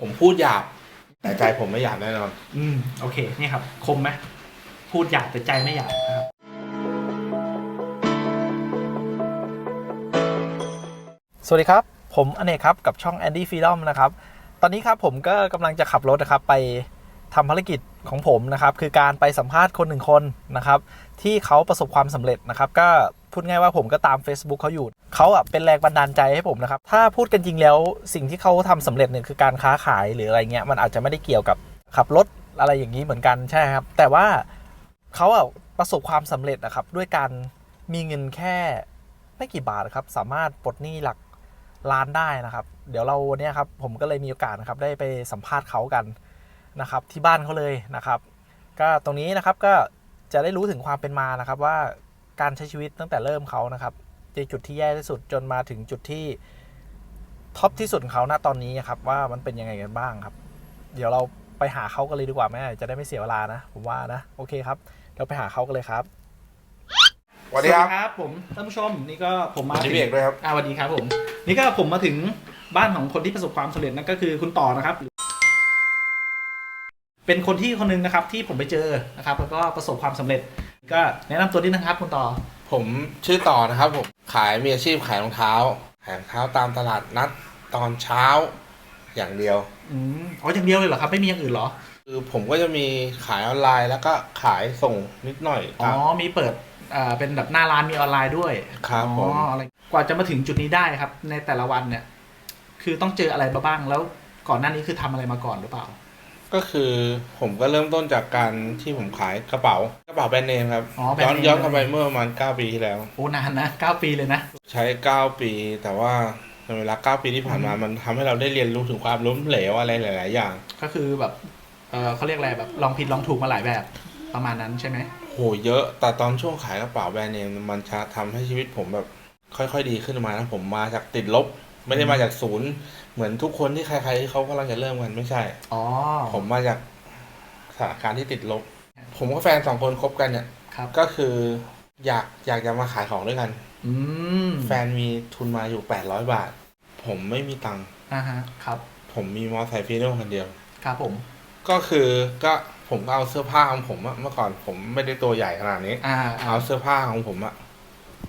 ผมพูดหยาบแต่ใจผมไม่หยาบแน่นอน อืม โอเค นี่ครับ คมไหมพูดหยาบแต่ใจไม่หยาบนะครับ สวัสดีครับ ผมอเนกครับ กับช่อง Andy Freedom นะครับ ตอนนี้ครับผมก็กำลังจะขับรถนะครับ ไป ทำภารกิจของผมนะครับคือการไปสัมภาษณ์คนหนึ่งคนนะครับที่เขาประสบความสำเร็จนะครับก็พูดง่ายว่าผมก็ตาม Facebook เขาอยู่เขาอะเป็นแรงบันดาลใจให้ผมนะครับถ้าพูดกันจริงแล้วสิ่งที่เขาทำสำเร็จเนี่ยคือการค้าขายหรืออะไรเงี้ยมันอาจจะไม่ได้เกี่ยวกับขับรถอะไรอย่างนี้เหมือนกันใช่ครับ แต่ว่าเขาอะประสบความสำเร็จนะครับด้วยการมีเงินแค่ไม่กี่บาทครับสามารถปลดหนี้หลักล้านได้นะครับ เดี๋ยวเราวันเนี้ยครับผมก็เลยมีโอกาสนะครับได้ไปสัมภาษณ์เขากัน นะครับที่บ้านเขาเลยนะครับ ก็ตรงนี้นะครับก็จะได้รู้ถึงความเป็นมานะครับว่าการใช้ชีวิตตั้งแต่เริ่มเขานะครับในจุดที่แย่ที่สุดจนมาถึงจุดที่ท็อปที่สุดของเขาณตอนนี้ครับว่ามันเป็นยังไงกันบ้างครับ เดี๋ยวเราไปหาเขากันเลยดีกว่าแม่จะได้ไม่เสียเวลานะผมว่านะโอเคครับเดี๋ยวไปหาเขากันเลยครับสวัสดีครับครับผมท่านผู้ชมนี่ก็ผมมาสวัสดีถึงพี่เอกด้วยครับอ่าสวัสดีครับผม นี่ก็ผมมาถึงบ้านของคนที่ประสบความสำเร็จนั่นก็คือคุณต่อนะครับ เป็นคนที่คนหนึงนะครับที่ผมไปเจอนะครับแล้วก็ประสบความสำเร็จ ก็แนะนำตัวนิดนะครับคุณต่อผมชื่อต่อนะครับผมขายมีอาชีพขายรองเท้าขายรองเท้าตามตลาดนัดตอนเช้าอย่างเดียว อืมอ๋ออย่างเดียวเลยเหรอครับไม่มีอย่างอื่นเหรอคือผมก็จะมีขายออนไลน์แล้วก็ขายส่งนิดหน่อยอ๋อมีเปิดอ่าเป็นแบบหน้าร้านมีออนไลน์ด้วยครับอ๋ผอมอะไรกว่าจะมาถึงจุดนี้ได้ครับ ในแต่ละวันเนี่ย คือต้องเจออะไรมาบ้างแล้วก่อนหน้านี้คือทำอะไรมาก่อนหรือเปล่า ก็คือผมก็เริ่มต้นจากการที่ผมขายกระเป๋ากระเป๋าแบรนด์เนมครับอ๋อแบรนด์ย้อนเนม ย้อนกลับไปเมื่อประมาณ 9 ปีที่แล้ว โอ้นานนะเก้าปีเลยนะ ใช้ 9 ปี แต่ว่าในเวลา 9 ปีที่ผ่านมามันทำให้เราได้เรียนรู้ถึงความล้มเหลวอะไรหลาย ๆ อย่าง ก็คือแบบเออเขาเรียกอะไรแบบลองผิดลองถูกมาหลายแบบประมาณนั้นใช่ไหมโหเยอะ แต่ตอนช่วงขายกระเป๋าแบรนด์เนมมันจะทำให้ชีวิตผมแบบค่อย ๆ ดีขึ้นมานะผมมาจากติดลบ ไม่ได้มาจากศูนย์ เหมือนทุกคนที่ใครๆที่เขากำลังจะเริ่มกันไม่ใช่ อ๋อ ผมมาจากสถานการณ์ที่ติดลบ ผมกับแฟนสองคนคบกันเนี่ยครับ ก็คืออยากอยากจะมาขายของด้วยกัน อืมแฟนมีทุนมาอยู่800บาท ผมไม่มีตังค์อ่าฮะ ครับ ผมมีมอเตอร์ไซค์ฟีโน่คันเดียว ครับผม ก็คือก็ผมก็เอาเสื้อผ้าของผมอะเมื่อก่อนผมไม่ได้ตัวใหญ่ขนาดนี้ อ่าเอาเสื้อผ้าของผมอะ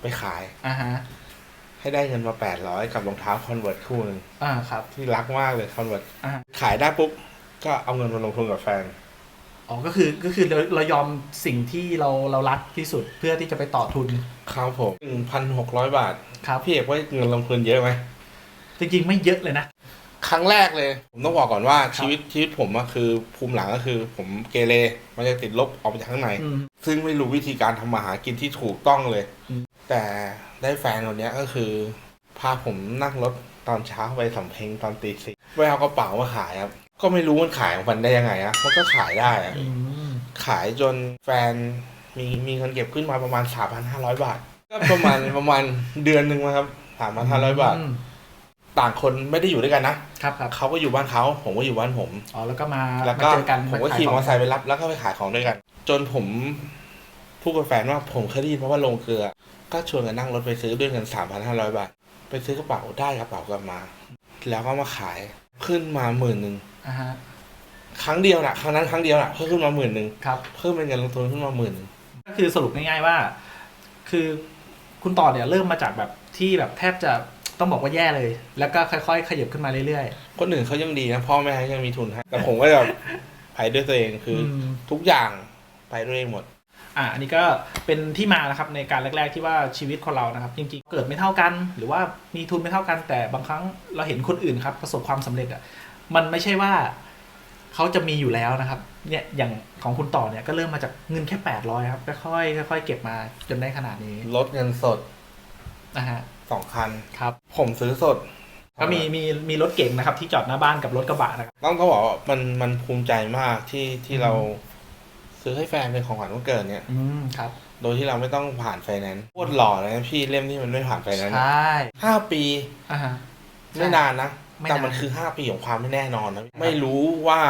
ไปขาย อ่าฮะ ให้ได้เงินมาแปดร้อยกับรองเท้าคอนเวิร์ตคู่หนึ่งอ่าครับ ที่รักมากเลยคอนเวิร์ตอ่า ขายได้ปุ๊บ ก็เอาเงินมาลงทุนกับแฟน อ๋อก็คือก็คือเราเรายอมสิ่งที่เราเรารักที่สุดเพื่อที่จะไปต่อทุนครับผมหนึ่งพันหกร้อยบาท ครับพี่เอกว่าเงินลงทุนเยอะไหมจริงๆไม่เยอะเลยนะ ครั้งแรกเลย ผมต้องบอกก่อนว่าชีวิตชีวิตผมอะคือภูมิหลังก็คือ ผมเกเรมันจะติดลบออกมาจากข้างใน อืม ซึ่งไม่รู้วิธีการทำมาหากินที่ถูกต้องเลย อืม แต่ได้แฟนคนเนี้ยก็คือ พาผมนั่งรถตอนเช้าไปสำเพ็งตอนตีสี่ไปเอากระเป๋ามาขายครับ ก็ไม่รู้มันขายของมันได้ยังไงอะมันก็ขายได้อะอืมขายจนแฟนมีมีเงินเก็บขึ้นมาประมาณสามพันห้าร้อยบาท ก็ประมาณ ประมาณเดือนหนึ่งนะครับสามพันห้าร้อยบาทม ต่างคนไม่ได้อยู่ด้วยกันนะครับครับเขาก็อยู่บ้านเขาผมก็อยู่บ้านผม อ๋อแล้วก็มาแล้วมาก็เจอกันผมก็าขายขี่มอขเตงอร์ไซค์ไปรับ แล้วก็ไปขายของด้วยกัน จนผมพูดกับแฟนว่าผมเคยได้ยินมาว่าลงเกลือ ก็ชวนกันนั่งรถไปซื้อด้วยเงินสามพันห้าร้อยบาท ไปซื้อกระเป๋าได้กระเป๋ากลับมา แล้วก็มาขายขึ้นมาหมื่นหนึ่งอ่าฮะครั้งเดียวนะครั้งนั้นครั้งเดียวนะเพิ่มขึ้นมาหมื่นหนึ่งครับ เพิ่มเป็นเงินลงทุนขึ้นมาหมื่นหนึ่งก็คือสรุปง่ายๆว่า คือคุณต่อเนี่ยเริ่มมาจากแบบที่แบบแทบจะ ต้องบอกว่าแย่เลย แล้วก็ค่อยๆ ขยับขึ้นมาเรื่อยคนอื่นเขายังดีนะพ่อแม่ยังมีทุนให้แต่ผมก็แบบไปด้วยตัวเองๆคืออม ทุกอย่างไปด้วยเองหมดอ่าอันนี้ก็เป็นที่มานะครับในการแรก ๆ ที่ว่าชีวิตคนเรานะครับจริงๆเกิดไม่เท่ากัน หรือว่ามีทุนไม่เท่ากัน แต่บางครั้งเราเห็นคนอื่นครับ ประสบความสำเร็จอะมันไม่ใช่ว่าเขาจะมีอยู่แล้วนะครับเนี่ยอย่างของคุณต่อเนี่ยก็เริ่มมาจากเงินแค่แปดร้อยครับค่อยๆค่อยๆเก็บมาจนได้ขนาดนี้ลดเงินสดนะฮะ สองคัน ครับ ผมซื้อสด ก็มีมีมีรถเก่งนะครับ ที่จอดหน้าบ้านกับรถกระบะนะครับ ต้องต้องบอกว่ามันมันภูมิใจมากที่ที่อืมเราซื้อให้แฟนเป็นของขวัญวันเกิดเนี่ย อืมครับ โดยที่เราไม่ต้องผ่านไฟแนนซ์โคตรหล่อเลยนะพี่เล่มที่มันไม่ผ่านไฟแนนซ์ใช่ห้าปีอ่าฮะ ไม่นานนะ ไม่แต่นานมันคือห้าปีของความไม่แน่นอนนะไม่รู้ว่า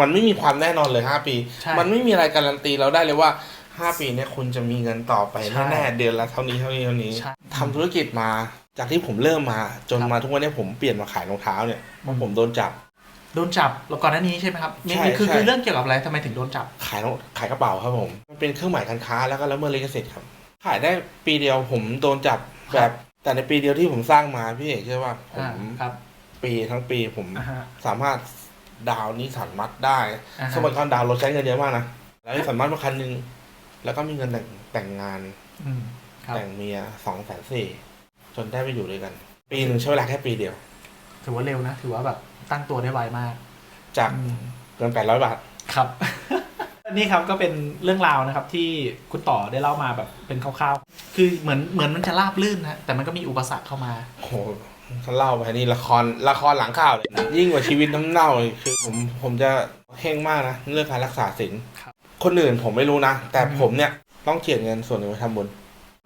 มันไม่มีความแน่นอนเลยห้าปี ใช่ มันไม่มีอะไรการันตีเราได้เลยว่า ห้าปีเนี่ยคุณจะมีเงินต่อไปใช่แน่ๆเดือนละเท่านี้เท่านี้เท่านี้ใช่ทำธุรกิจมาจากที่ผมเริ่มมา จนครับ มาทุกวันนี้ผมเปลี่ยนมาขายรองเท้าเนี่ยเพราะผมโดนจับ โดนจับแล้วก่อนหน้านี้ใช่ไหมครับมีใช่มีคือใช่ คือเรื่องเกี่ยวกับอะไรทำไมถึงโดนจับ ขายรองขายกระเป๋าครับผมมันเป็นเครื่องหมายการค้าแล้วก็ละเมิดลิขสิทธิ์ครับขายได้ปีเดียวผมโดนจับครับแบบ แต่ในปีเดียวที่ผมสร้างมาพี่เอกเชื่อว่าผอ่ามครับปีทั้งปีผมอ่าฮะ สามารถดาวน์นิสสันมัดได้ อ่าฮะ สมัยก่อนดาวน์รถใช้เงินเยอะมากนะแล้วนิสสันมัดมาคันหนึ่ง แล้วก็มีเงินแต่งแต่งงานอืมครับแต่งเมียสองแสนสี่จนได้ไปอยู่ด้วยกัน ปีหนึ่งใช้เวลาแค่ปีเดียว ถือว่าเร็วนะ ถือว่าแบบตั้งตัวได้ไวมาก จากอืมเกินแปดร้อยบาทครับนี่ครับก็เป็นเรื่องราวนะครับที่คุณต่อได้เล่ามาแบบเป็นคร่าวๆ คือเหมือนเหมือนมันจะราบลื่นนะแต่มันก็มีอุปสรรคเข้ามาโอ้โหถ้าเล่าไปนี่ละครละครหลังข่าวเลยยิ่งกว่าชีวิตน้ำเน่าอีกคือผมผมจะเข่งมากนะเรื่องการรักษาศีล ครับคนอื่นผมไม่รู้นะ แต่อืมผมเนี่ยต้องเจียดเงินส่วนหนึ่งไปทำบุญ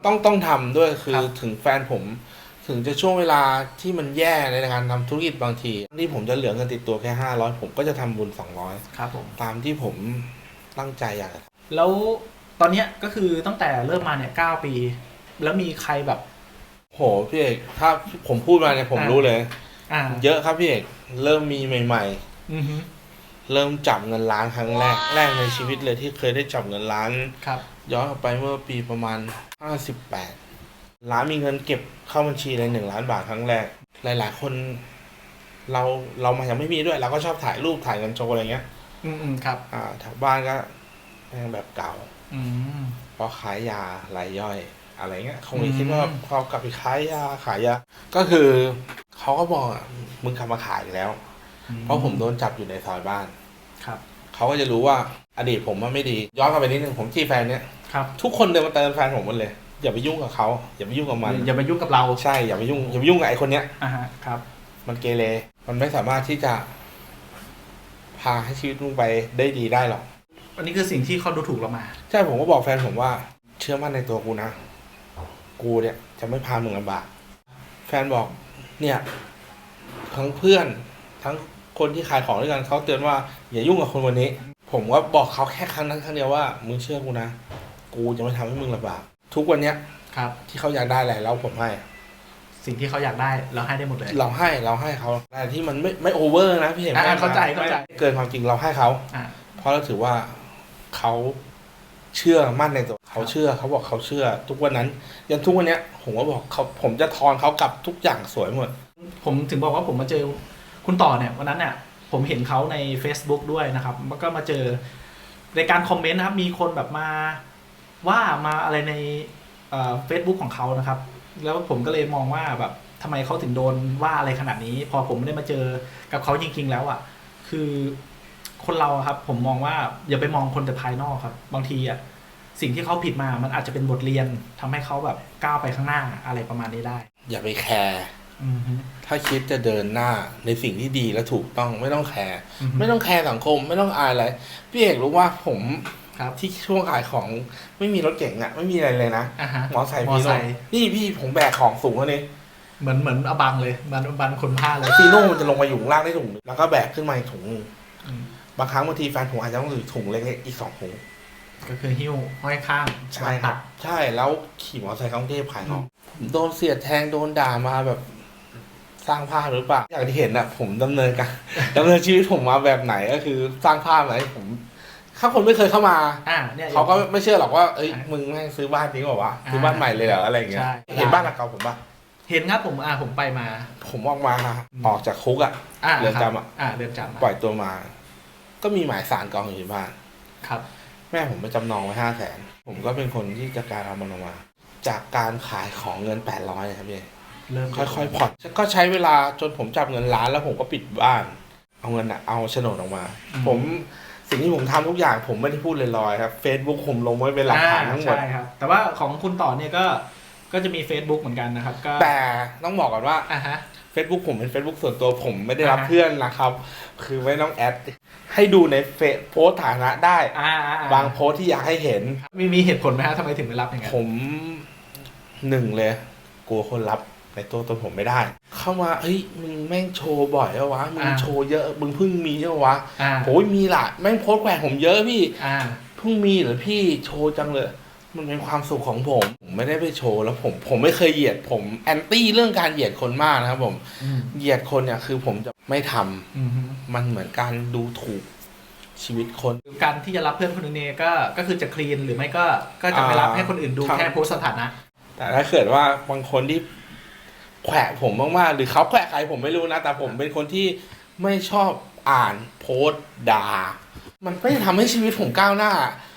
ต้องต้องทำด้วยคือครับถึงแฟนผม ถึงจะช่วงเวลาที่มันแย่ในการทำธุรกิจบางทีที่ผมจะเหลือเงินติดตัวแค่ห้าร้อยผมก็จะทำบุญสองร้อยครับผมตามที่ผมตั้งใจอยากจะแล้วตอนเนี้ยก็คือตั้งแต่เริ่มมาเนี่ยเก้าปี แล้วมีใครแบบโหพี่เอกถ้าผมพูดมาเนี่ยผมอ่ารู้เลย อ่า เยอะครับพี่เอกเริ่มมีใหม่อือฮึๆ เริ่มจับเงินล้านครั้งแรกแรกในชีวิตเลยที่เคยได้จับเงินล้าน ครับ ย้อนกลับไปเมื่อปีประมาณ 58 ล้านมีเงินเก็บเข้าบัญชีเลยหนึ่งล้านบาทครั้งแรก หลาย ๆ คนเราเรามายังไม่มีด้วย เราก็ชอบถ่ายรูปถ่ายเงินโชว์อะไรเงี้ย อืมอืมครับ อ่าแถวบ้านก็แม่งแบบเก่าอืมเพราะขายยารายย่อย อะไรเงี้ยคงอืมคิดว่าพอกลับไปขายยาขายยา ก็คือเขาก็บอกอะมึงกลับมาขายอีกแล้ว เพราะผมโดนจับอยู่ในซอยบ้านครับ เขาก็จะรู้ว่าอดีตผมมันไม่ดี ย้อนกลับไปนิดนึงผมจีบแฟนเนี่ยครับทุกคนเดินมาเตือนแฟนผมหมดเลย อย่าไปยุ่งกับเขาอย่าไปยุ่งกับมัน อย่ามายุ่งกับเราใช่อย่าไปยุ่งอย่าไปยุ่งกับไอ้คนเนี้ยอ่าฮะครับ มันเกเรมันไม่สามารถที่จะ พาให้ชีวิตมึงไปได้ดีได้หรอกอันนี้คือสิ่งที่เขาดูถูกเรามา ใช่ผมก็บอกแฟนผมว่า เชื่อมั่นในตัวกูนะ กูเนี่ย จะไม่พามึงลำบาก แฟนบอก เนี่ย ทั้งเพื่อนทั้ง คนที่ขายของด้วยกันเขาเตือนว่าอย่ายุ่งกับคนคนนี้ ผมก็บอกเขาแค่ครั้งนั้นครั้งเดียวว่ามึงเชื่อกูนะ กูจะไม่ทำให้มึงลำบากทุกวันเนี้ยครับ ที่เขาอยากได้อะไรแล้วผมให้ สิ่งที่เขาอยากได้เราให้ได้หมดเลย เราให้เราให้เขาแต่ที่มันไม่ไม่โอเวอร์นะพี่เห็นไหมอ่าเข้าใจเข้าใจไม่เกินความจริงเราให้เขาอ่าเพราะเราถือว่าเขาเชื่อมั่นในตัวเขาเชื่อเขาบอกเขาเชื่อ ทุกวันนั้นยันทุกวันเนี้ยผมก็บอกเขาผมจะทอนเขากลับทุกอย่างสวยหมด ผมถึงบอกว่าผมมาเจอ คุณต่อเนี่ยวันนั้นเนี่ยผมเห็นเขาใน Facebook ด้วยนะครับมันก็มาเจอในการคอมเมนต์นะครับ มีคนแบบมาว่ามาอะไรในเฟซบุ๊กของเขานะครับ แล้วผมก็เลยมองว่าแบบทำไมเขาถึงโดนว่าอะไรขนาดนี้ พอผมได้มาเจอกับเขาจริง ๆ แล้วอะ คือคนเราครับ ผมมองว่าอย่าไปมองคนแต่ภายนอกครับ บางทีอะสิ่งที่เขาผิดมามันอาจจะเป็นบทเรียนทำให้เขาแบบก้าวไปข้างหน้าอะไรประมาณนี้ได้ อย่าไปแคร์ ถ้าคิดจะเดินหน้าในสิ่งที่ดีและถูกต้องไม่ต้องแคร์อือฮึไม่ต้องแคร์สังคม ไม่ต้องอายอะไร พี่เอกรู้ว่าผมครับที่ช่วงขายของไม่มีรถเก๋งอะไม่มีอะไรเลยนะอ่าฮะมอไซค์มอพี่ไซโน่ค์นี่พี่ผมแบกของสูงกว่านี้เหมือนเหมือนอบังเลยมันบันคนผ้าเลยฟีโน่มันจะลงมาอยู่ข้างล่างได้ถุงหนึ่งแล้วก็แบกขึ้นมาอีกถุงหนึ่งอืมบางครั้งบางทีแฟนผมอาจจะต้องถือถุงเล็กๆอีกสองถุงก็คือหิ้วห้อยข้างใช่วางครัตับกใช่แล้วขี่มอเตอร์ไซค์เข้ากรุงเทพขายของผมโดนเสียดแทงโดนด่ามาแบบ สร้างภาพหรือเปล่าอย่างที่เห็นน่ะผมดำเนินการดำเนินชีวิตผมมาแบบไหนก็คือสร้างภาพไหนผมถ้าคนไม่เคยเข้ามาอ่าเนี่ยเขาก็ไม่เชื่อหรอกว่าเอ้ยอ่ามึงแม่งซื้อบ้านจริงเปล่าวะอ่าซื้อบ้านใหม่เลยเหรออะไรอย่างเงี้ยใช่เห็นบ้านหลังเก่าผมปะเห็นครับผมอ่าผมไปมา ผมออกมาอืมออกจากคุกอะอ่าเรือนครับจำอะอ่าเรือนจำปล่อยตัวมา ก็มีหมายสารกองอยู่ที่บ้านครับ แม่ผมไปจำนองไว้ห้าแสนผมก็เป็นคนที่จะการเอามันออกมา จากการขายของเงินแปดร้อยครับพี่ เริ่มค่อยๆผ่อนก็ใช้เวลาจนผมจับเงินล้านแล้วผมก็ปิดบ้าน เอาเงินอะเอาโฉนดออกมา ผมสิ่งที่ผมทำทุกอย่างผมไม่ได้พูดลอยๆครับ Facebook ผมลงไว้เป็นหลักฐานทั้งหมดอ่าใช่ครับ แต่ว่าของคุณต่อเนี่ยก็ก็จะมี Facebook เหมือนกันนะครับก็แต่ต้องบอกก่อนว่าอ่าฮะ Facebook ผมเป็น Facebook ส่วนตัวผมไม่ได้รับอ่าฮะเพื่อนนะครับ คือไม่ต้องแอด ให้ดูในเฟซโพสต์ฐานะได้อ่าอ่าบางโพสต์ที่อยากให้เห็น มีมีเหตุผลไหมฮะทำไมถึงไม่รับอย่างนั้นผมหนึ่งเลย กลัวคนรับ ในตัวตนผมไม่ได้ เข้ามาเฮ้ยมึงแม่งโชว์บ่อยเหรอวะมึงโชว์เยอะมึงเพิ่งมีเหรอวะอ่าโอ้ยมีละแม่งโพสต์แขวะผมเยอะพี่อ่าเพิ่งมีเหรอพี่โชว์จังเลย มันเป็นความสุขของผมผมไม่ได้ไปโชว์แล้วผมผมไม่เคยเหยียดผมแอนตี้เรื่องการเหยียดคนมากนะครับผมอืมเหยียดคนเนี่ยคือผมจะไม่ทำมันเหมือนการดูถูกชีวิตคนการที่จะรับเพื่อนคนอื่นเนี่ยก็ก็คือจะคลีนหรือไม่ก็ก็จะไม่รับอ่าให้คนอื่นดูครับแค่โพสต์สถานะ แต่ถ้าเกิดว่าบางคนที่ แขวะผมมากๆหรือเขาแขวะใครผมไม่รู้นะ แต่ผมเป็นคนที่ไม่ชอบอ่านโพสต์ด่า มันไม่ทำให้ชีวิตผมก้าวหน้า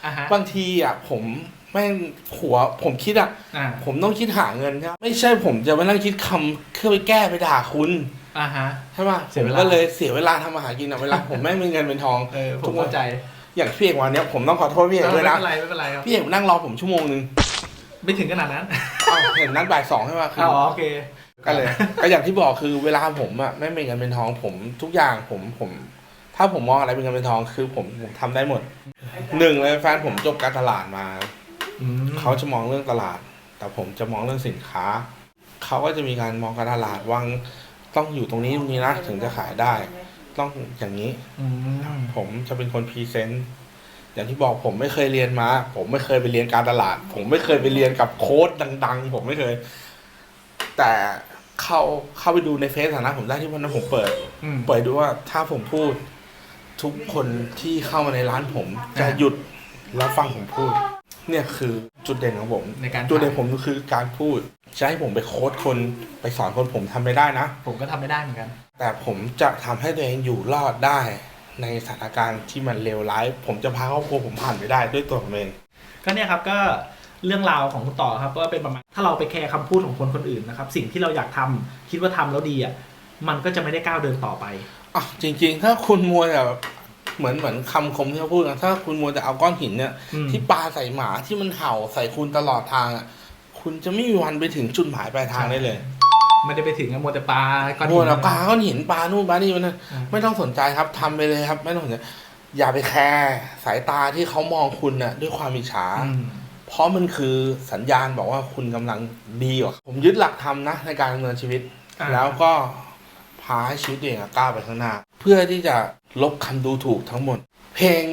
อ่าฮะบางทีอะผมแม่งหัวผมคิดอะ อ่าผมต้องคิดหาเงินใช่ไหมไม่ใช่ผมจะมานั่งคิดคำเพื่อไปแก้ไปด่าคุณอ่าฮะ ใช่ป่ะเสีผยมเวลา ก็เลยเสียเวลาทำอาหารกินอะเวลาผมแม่งมีเงินเป็นทองเออผมเข้าใจอย่างพี่เอกวันเนี้ยผมต้องขอโทษพี่เอกไม่ด้วยเป็นะนไรไม่เป็นไรครับพี่เอกนั่งรอผมชั่วโมงนึงไม่ถึงขนาดนั้น เอ้าเห็นนัดบ่ายสองใช่ป่ะคืออ๋อโอเค ก็เลยก็อย่างที่บอกคือเวลาผมอะไม่เป็นเงินเป็นทองผมทุกอย่างผมผม ถ้าผมมองอะไรเป็นเงินเป็นทองคือผมผมทำได้หมดหนึ่งเลยแฟนผมจบการตลาดมาอืมเขาจะมองเรื่องตลาด แต่ผมจะมองเรื่องสินค้าเขาก็จะมีการมองการตลาดวางต้องอยู่ตรงนี้ตรงนี้นะถึงจะขายได้ ต้องอย่างนี้อืมผมจะเป็นคนพรีเซนต์อย่างที่บอกผมไม่เคยเรียนมา ผมไม่เคยไปเรียนการตลาด ผมไม่เคยไปเรียนกับโค้ดดัง ๆ ผมไม่เคย แต่เข้าเข้าไปดูในเฟซฐานะผมได้ที่วันนั้นผมเปิดอืม เปิดดูว่าถ้าผมพูด ทุกคนที่เข้ามาในร้านผมจะอ่าหยุดแล้วฟังผมพูด เนี่ยคือจุดเด่นของผมในการจุดเด่นขาย ผมคือการพูดจะให้ผมไปโค้ดคนไปสอนคนผมทำไม่ได้นะ ผมก็ทำไม่ได้เหมือนกัน แต่ผมจะทำให้ตัวเองอยู่รอดได้ ในสถานการณ์ที่มันเลวร้าย ผมจะพาครอบครัวผมผ่านไปได้ด้วยตัวผมเอง ก็เนี่ยครับก็ เรื่องราวของคุณต่อครับก็เป็นประมาณถ้าเราไปแคร์คำพูดของคนคนอื่นนะครับ สิ่งที่เราอยากทำคิดว่าทำแล้วดีอะมันก็จะไม่ได้ก้าวเดินต่อไปอะจริง ๆ ถ้าคุณมัวแต่เหมือนเหมือนคำคมที่เขาพูดนะถ้าคุณมัวแต่เอาก้อนหินเนี่ยอืมที่ปลาใส่หมาที่มันเห่าใส่คุณตลอดทางอะคุณจะไม่มีวันไปถึงจุดหมายปลายทางได้เลยไม่ได้ไปถึงอะโมวแต่ปลาก้อนมัหิวนแต่ปลาก้อนหินปลานู่นปลานี่มันนะอ่าไม่ต้องสนใจครับทำไปเลยครับ ไม่ต้องสนใจอย่าไปแคร์สายตาที่เขามองคุณน่ะ ด้วยความอิจฉาอืม เพราะมันคือสัญญาณบอกว่าคุณกำลังดีกว่าผมยึดหลักธรรมนะในการดำเนินชีวิตอ่าแล้วก็พาให้ชีวิตตัวเองอะก้าวไปข้างหน้า เพื่อที่จะลบคำดูถูกทั้งหมด เพลง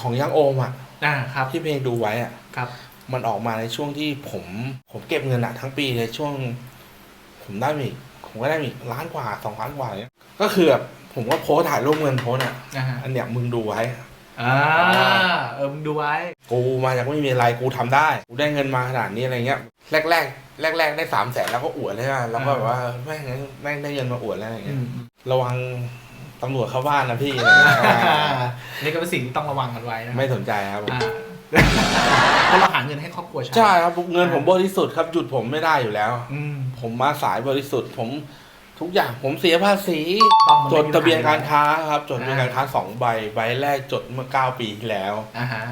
ของยังโอมอะอ่าครับที่เพลงดูไว้อะครับ มันออกมาในช่วงที่ผม ผมเก็บเงินอะทั้งปีเลยช่วง ผมได้มีผมก็ได้มีล้านกว่าสองล้านกว่าเนี้ยก็คือแบบผมก็โพสต์ถ่ายรูปเงินโพสต์อะอ่าฮะอันเนี้ยมึงดูไว้ อ่าเออมึงดูไว้ กูมาจากไม่มีอะไรกูทำได้ กูได้เงินมาขนาดนี้อะไรเงี้ย แรกแรกแรกแรกๆได้สามแสนแล้วก็อวดเลยนะแล้วก็แบบว่าแม่งแม่งได้เงินมาอวดแล้วอะไรอืเงี้ยมระวังตำรวจเข้าบ้านนะพี่อะไรเงี้ยนี่ก็เป็นสิ่งที่ต้องระวังกันไว้นะไม่สนใจครับผมอ่าเพราะเราหาเงินให้ครอบครัวใช้ใช่ครับเงินผมบริสุทธิ์ครับหยุดผมไม่ได้อยู่แล้ว อืม ผมมาสายบริสุทธิ์ผม ทุกอย่างผมเสียภาษี ต้องมันจไม่ดมีทะเบียนปัญหการค้าครับ จดทะเบียนอ่าการค้าสองใบ ใบแรกจดเมื่อเก้าปีที่แล้ว อ่าฮะ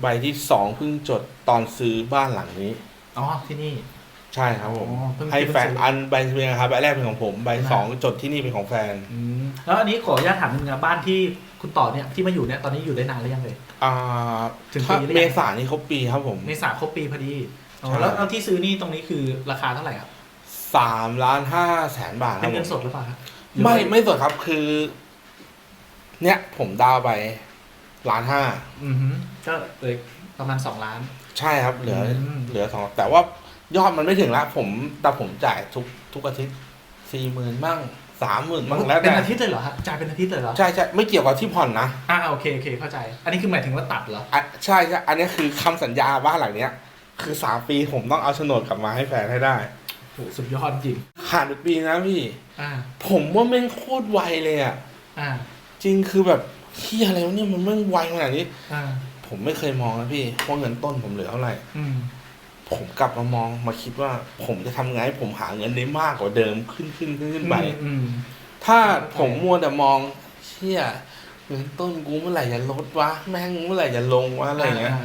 ใบที่สองเพิ่งจดตอนซื้อบ้านหลังนี้ อ๋อที่นี่ ใช่ครับผมอ๋อเพิ่งให้แฟนเพิ่งซื้ออัอันใบทะเบียนการค้าใบแรกเป็นของผม ใบใช่ไหมสองจดที่นี่เป็นของแฟน อืมแล้วอันนี้ขออนุญาตถามนิดนึงนะบ้านที่คุณต่อเนี่ยที่มาอยู่เนี่ยตอนนี้อยู่ได้นานหรือยังเลย อ่าถึงถ้าปีหรือยัง เมษานี่ครบปีครับผม เมษาครบปีพอดีอ๋อใช่ แล้วแล้วที่ซื้อนี่ตรงนี้คือราคาเท่าไหร่ครับ สามล้านห้าแสนบาทคเป็รับนผเงินมสดหรือเปล่าครับไม่ไม่สดครับคือ เนี่ยผมดาวน์ไปล้านห้าอือฮึก็เลยประมาณสองล้าน ใช่ครับ เหลืออม เหลือสองแต่ว่ายอดมันไม่ถึงละผมแต่ผมจ่ายทุกทุกอาทิตย์สี่หมื่นบ้างสามหมื่นบ้างแล้วเป็นแต่อาทิตย์เลยเหรอครับจ่ายเป็นอาทิตย์เลยเหรอใช่ใช่ไม่เกี่ยวกับที่ผ่อนนะอ่าโอเคโอเคเข้าใจ อันนี้คือหมายถึงว่าตัดเหรออะใช่ใช่อันนี้คือคำสัญญาบ้านหลังเนี้ย คือสามปีผมต้องเอาโฉนดกลับมาให้แฟนให้ได้ โหสุดยอดจริงผ่านไปปีนะพี่ อ่า ผมว่าแม่งโคตรไวเลยอะ อ่า จริงคือแบบเฮียอะไรวะเนี่ยมันแม่งไวขนาดนี้ อ่า ผมไม่เคยมองนะพี่ว่าเงินต้นผมเหลือเท่าไหร่ อืม ผมกลับมามองมาคิดว่า ผมจะทำไงให้ผมหาเงินได้มากกว่าเดิมขึ้นขึ้นขึ้นขึ้นไป อืม ถ้าผมมัวแต่มองเชี่ยเงินต้นกูเมื่อไหร่จะลดวะแม่งเมื่อไหร่จะลงวะอะไรเงี้ย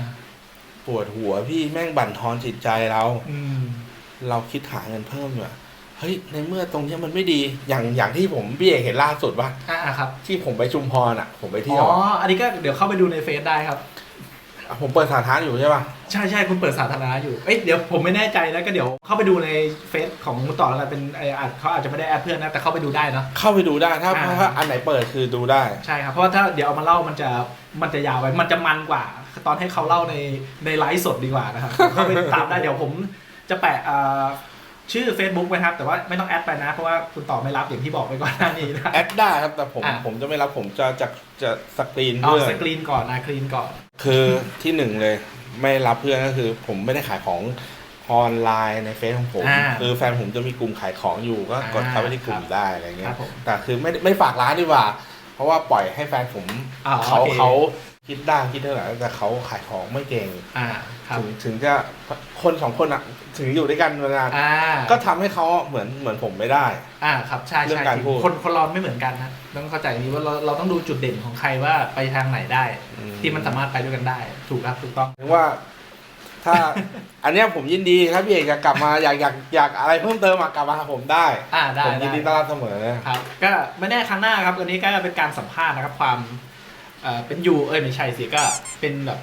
ปวดหัวพี่แม่งบั่นทอนจิตใจเรา อืม เราคิดหาเงินเพิ่มอยู่อะเฮ้ยในเมื่อตรงเนี้ยมันไม่ดีอย่างอย่างที่ผมพี่เอกเห็นล่าสุดว่าอ่าครับ ที่ผมไปชุมพรอะ ผมไปอ๋เที่ยวออะอันนี้ก็เดี๋ยวเข้าไปดูในเฟซได้ครับะผมเปิดสาธารณะอยู่ใช่ป่ะใช่ใช่คุณเปิดสาธารณะอยู่เอ้ยเดี๋ยวผมไม่แน่ใจนะก็เดี๋ยวเข้าไปดูในเฟซของคุณต่อแล้วกันเป็นไออาจเขาอาจจะไม่ได้แอดเพื่อนนะแต่เข้าไปดูได้เนอะเข้าไปดูได้ถ้าอ่าถ้าอันไหนเปิดคือดูได้ใช่ครับเพราะว่าถ้าเดี๋ยวเอามาเล่ามันจะมันจะยาวไปมันจะมันกว่า ตอนให้เขาเล่าในในไลฟ์สดดีกว่านะครับเข้าไปตามได้เดี๋ยวผม จะแปะเอ่อชื่อ Facebook ไว้ครับ แต่ว่าไม่ต้องแอดไปนะ เพราะว่าคุณต่อไม่รับอย่างที่บอกไปก่อนหน้านี้นะแอดได้ครับ แต่ผมอะ ผมจะไม่รับผมจะจะจะสกรีนเอาเพื่อสกรีนก่อนนะคลีนก่อน คือที่หนึ่งเลย ไม่รับเพื่อนก็คือ ผมไม่ได้ขายของออนไลน์ในเฟซของผม อ่าคือแฟนผมจะมีกลุ่มขายของอยู่ก็กดเข้าไปที่กลุ่มครับได้อะไรเงี้ครัยบผมแต่คือไม่ไม่ฝากร้านดีกว่า เพราะว่าปล่อยให้แฟนผมอ่าเขาโอเค เขา คิดได้คิดเท่าไหร่แต่เขาขายของไม่เก่งอ่าครับ ถึงถึงจะคนสองคนอะถึงอยู่ด้วยกันมานานอ่าก็ทำให้เขาเหมือนเหมือนผมไม่ได้ อ่าครับใช่เรื่อใช่งการพูด คนคนเราไม่เหมือนกันนะต้องเข้าใจนี้ว่าเราเราต้องดูจุดเด่นของใครว่าไปทางไหนได้ อืที่มันสามารถไปด้วยกันได้ ถูกครับถูกต้อง ถึงว่า ถ้า อันเนี้ยผมยินดีครับพี่เอกจะกลับมาอยากอยากอยากอะไรเพิ่มเติมอะกลับมาหาผมได้ อ่าได้ผมยินดีได้ต้อนรับเสมอ ครับก็ไม่แน่ครั้งหน้าครับวันนี้ก็เป็นการสัมภาษณ์นะครับความ เอ่อเป็นอยู่เอ้ยไม่ใช่สิก็เป็นแบบ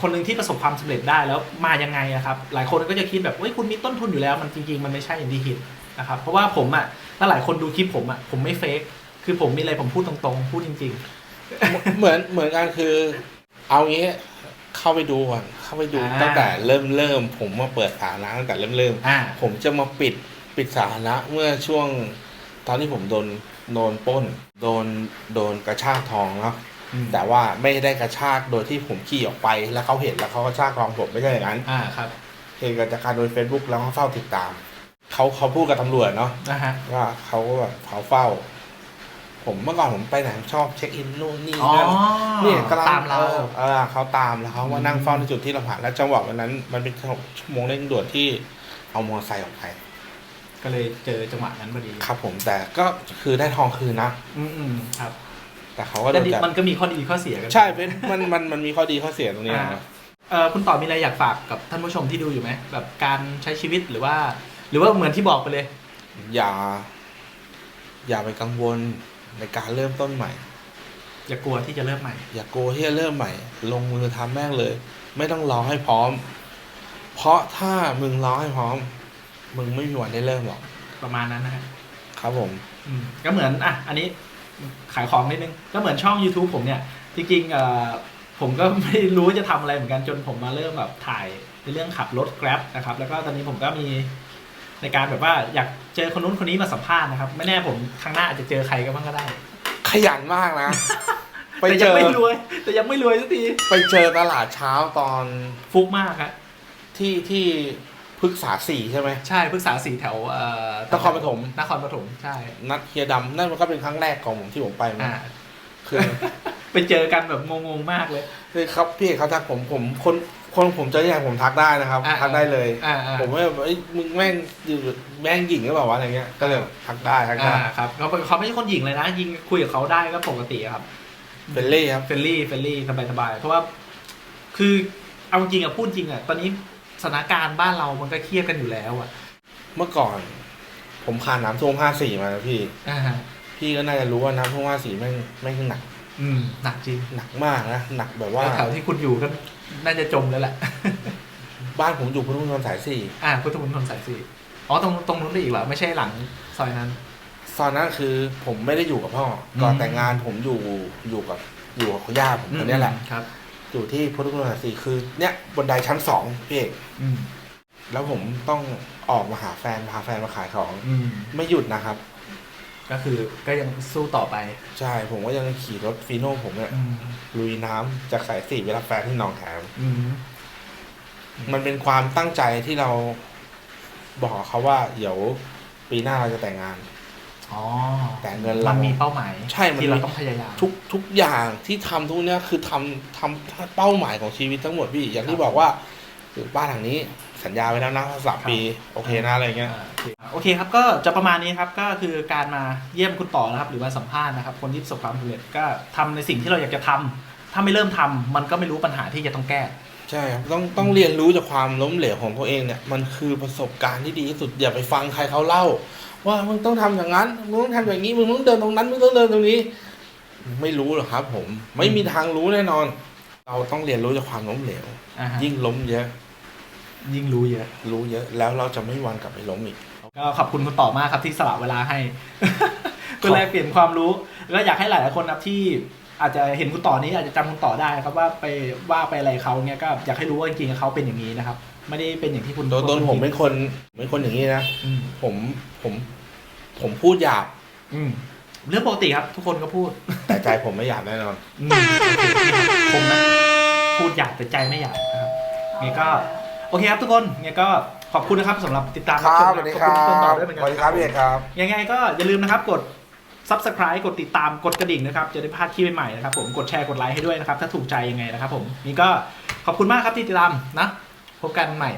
คนหนึ่งที่ประสบความสำเร็จได้แล้วมายังไงอะครับ หลายคนก็จะคิดแบบเฮ้ยคุณมีต้นทุนอยู่แล้วมันจริงๆมันไม่ใช่อย่างที่คิดนะครับเพราะว่าผมอะถ้าหลายคนดูคลิปผมอะผมไม่เฟกคือผมมีอะไรผมพูดตรงๆ พูดจริงเหมือนเหมือนกันคือ เอางี้เข้าไปดูก่อนเข้าไปดูอ่าตั้งแต่เริ่มเริ่มผมมาเปิดสาธารณะตั้งแต่เริ่มเริ่มๆอ่าผมจะมาปิดปิดสาธารณะเมื่อช่วง ตอนที่ผมโดนโดนปล้น โดนโดนกระชากทองเนาะ แต่แต่ว่าไม่ได้กระชากโดยที่ผมขี่ออกไป แล้วเขาเห็นแล้วเขากระชากทองผมไม่ใช่อย่างนั้นอ่าครับเหตุเกิดจากการโดนเฟซบุ๊กแล้วเขาเฝ้าติดตาม เขาเขาพูดกับตำรวจเนาะนะฮะว่าเขาก็แบบเขาเฝ้า ผมเมื่อก่อนผมไปไหนชอบเช็คอินนู่นนี่อ๋อนั่นนี่กำลังตามเราออเออเขาตามแล้วเขาว่านั่งเฝ้าในจุดที่เราผ่านแล้วจังหวะวันนั้น มันเป็นชั่วโมงเร่งด่วนที่เอามอเตอร์ไซค์ออกไปก็เลยเจอจังหวะนั้นพอดี ครับผมแต่ก็คือได้ทองคืนนะ อืมอืมครับ แต่เขาก็โดแต่นนี่จับมันก็มีข้อดีข้อเสียกันใช่เป็นมันมันมันมีข้อดีข้อเสียตรงนี้อ่านะเออคุณต่อมีอะไรอยากฝากกับท่านผู้ชมที่ดูอยู่ไหมแบบการใช้ชีวิตหรือว่า หรือว่าเหมือนที่บอกไปเลย อย่า อย่าไปกังวลในการเริ่มต้นใหม่ อย่ากลัวที่จะเริ่มใหม่ อย่าโกลัวที่จะเริ่มใหม่ ลงมือทำแม่งเลย ไม่ต้องรอให้พร้อม เพราะถ้ามึงรอให้พร้อม มึงไม่มีวันได้เริ่มหรอกประมาณนั้นนะฮะ ครับผม อืมก็เหมือนอะอันนี้ ขายของนิดนึง ก็เหมือนช่อง YouTube ผมเนี่ยจริงๆเอ่อผมก็ไม่รู้จะทำอะไรเหมือนกันจนผมมาเริ่มแบบถ่ายในเรื่องขับรถ Grab นะครับ แล้วก็ตอนนี้ผมก็มีในการแบบว่าอยากเจอคนนู้นคนนี้มาสัมภาษณ์นะครับ ไม่แน่ผมครั้งหน้าอาจจะเจอใครก็บ้างก็ได้ ขยันมากนะ ไปแต่เจยังอ ไม่รวยแต่ยังไม่รวยสักทีไปเจอตลาดเช้าตอนฟุกมากครับที่ที่ พฤกษาสี่ใช่ไหม ใช่พฤกษาสีแถวเอ่อนครปฐม นครปฐมใช่นัดเฮียดำนั่นมันก็เป็นครั้งแรกของผมที่ผมไปมาอ่าคือ ไปเจอกันแบบงงๆมากเลย คือครับพี่เอกเขาทักผมผมคนคนผมเจอที่ไหนผมทักได้นะครับ อ่าทักได้เลย อ่าอ่าผมว่าเอ้ยมึงแม่งอยู่แม่งหญิงหรือเปล่าวะอะไรเงี้ยก็เลยทักได้ทักได้อ่าครับเขาเขาไม่ใช่คนหญิงเลยนะ ยิงคุยกับเขาได้ก็ปกติครับ เฟลลี่ครับเฟรนลี่เฟรนลี่สบายสบายๆเพราะว่า คือเอาจริงอะพูดจริงอะตอนนี้ สถานการณ์บ้านเรามันก็เครียดกันอยู่แล้วอะเมื่อก่อน ผมผ่านน้ำท่วมห้าสี่มานะพี่ อ่าฮะพี่ก็น่าจะรู้ว่าน้ำท่วมห้าสี่แม่งแม่งหนักอืมหนักจริงหนักมากนะหนักแบบว่า แถวที่คุณอยู่ก็น่าจะจมแล้วแหละ บ้านผมอยู่พุทธมณฑลสายสี่อ่าพุทธมณฑลสายสี่อ๋อตรงตรงนู้นได้อีกเหรอไม่ใช่หลังซอยนั้นตอนนั้นคือผมไม่ได้อยู่กับพ่ออก่อนอืมแต่งงานผมอยู่อยู่กับอยู่กับย่าผมคนเนี้ยแหละ ครับ อยู่ที่พุทธมณฑลสายสี่คือ เนี่ยบนไดชั้นสองพี่เอกอืมแล้วผมต้องออกมาหาแฟนพาแฟนมาขายของ อืมไม่หยุดนะครับ ก็คือก็ยังสู้ต่อไปใช่ผมก็ยังขี่รถฟีโน่ผมเนี่ย อืมลุยน้ำจากสายสี่ไปรับแฟนที่หนองแขมอืมมันเป็นความตั้งใจที่เราบอกเขาว่า เดี๋ยวปีหน้าเราจะแต่งงาน อ๋อแต่เงินเรามันมีเป้าหมายใช่มันมี ที่เราต้องพยายาม ทุกทุกอย่างที่ทำทุกเนี้ยคือทำทำเป้าหมายของชีวิตทั้งหมดพี่อย่างที่บอกว่าคือบ้านหลังนี้สัญญาไว้แล้วนะสามปี โอเคนะอะไรเงี้ย อ่าโอเคครับก็จะประมาณนี้ครับก็คือการมาเยี่ยมคุณต่อนะครับ หรือมาสัมภาษณ์นะครับ คนที่ประสบความสำเร็จก็ทำในสิ่งที่เราอยากจะทำถ้าไม่เริ่มทำมันก็ไม่รู้ปัญหาที่จะต้องแก้ ใช่ครับต้องต้องเรียนรู้จากความล้มเหลวของตัวเองเนี่ยมันคือประสบการณ์ที่ดีที่สุดอย่าไปฟังใครเขาเล่า ว่ามึงต้องทำอย่างนั้นมึงต้องทำอย่างนี้มึงต้องเดินตรงนั้นมึงต้องเดินตรงนี้ ไม่รู้หรอกครับ ผมไม่มีทางรู้แน่นอน เราต้องเรียนรู้จากความล้มเหลวอ่าฮะ ยิ่งล้มเยอะ ยิ่งรู้เยอะ รู้เยอะ แล้วเราจะไม่มีวันกลับไปล้มอีก ก็ขอบคุณคุณต่อมากครับที่สละเวลาให้เพื่อแลกเปลี่ยนความรู้ แล้วอยากให้หลายๆคนนะครับที่อาจจะเห็นคุณต่อนี้อาจจะจำคุณต่อได้ครับว่าไปว่าไปอะไรเขาเนี่ยก็อยากให้รู้ว่าจริงๆเขาเป็นอย่างนี้นะครับ ไม่ได้เป็นอย่างที่คุณตัวตนผมเป็นคนเป็นคนอย่างนี้นะผมผมผมพูดหยาบ อืมเรื่องปกติครับ ทุกคนก็พูดแต่ใจผมไม่หยาบแน่นอน อืมคมนะพูดหยาบแต่ใจไม่หยาบนะครับงี้ก็ โอเคครับทุกคนงี้ก็ขอบคุณนะครับสำหรับติดตามครับชมสวัสดีขอบครัคุณบต้นต่อด้วยเหมือนสกันวัสดีครับพี่เอกครับ ยังไงก็อย่าลืมนะครับกด subscribe กดติดตามกดกระดิ่งนะครับ จะได้พลาดคลิปใหม่ๆนะครับผมกดแชร์กดไลค์ให้ด้วยนะครับ ถ้าถูกใจยังไงนะครับผมนี่ก็ขอบคุณมากครับที่ติดตามนะ พบกันใหม่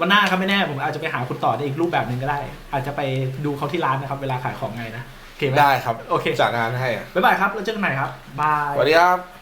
วันหน้าครับไม่แน่ผมอาจจะไปหาคุณต่อในอีกรูปแบบหนึ่งก็ได้ อาจจะไปดูเขาที่ร้านนะครับ เวลาขายของไงนะโอเคไหมได้ครับโอเคจัดงานให้อะบ๊ายบายครับแล้วเจอกันใหม่ครับบาย สวัสดีครับ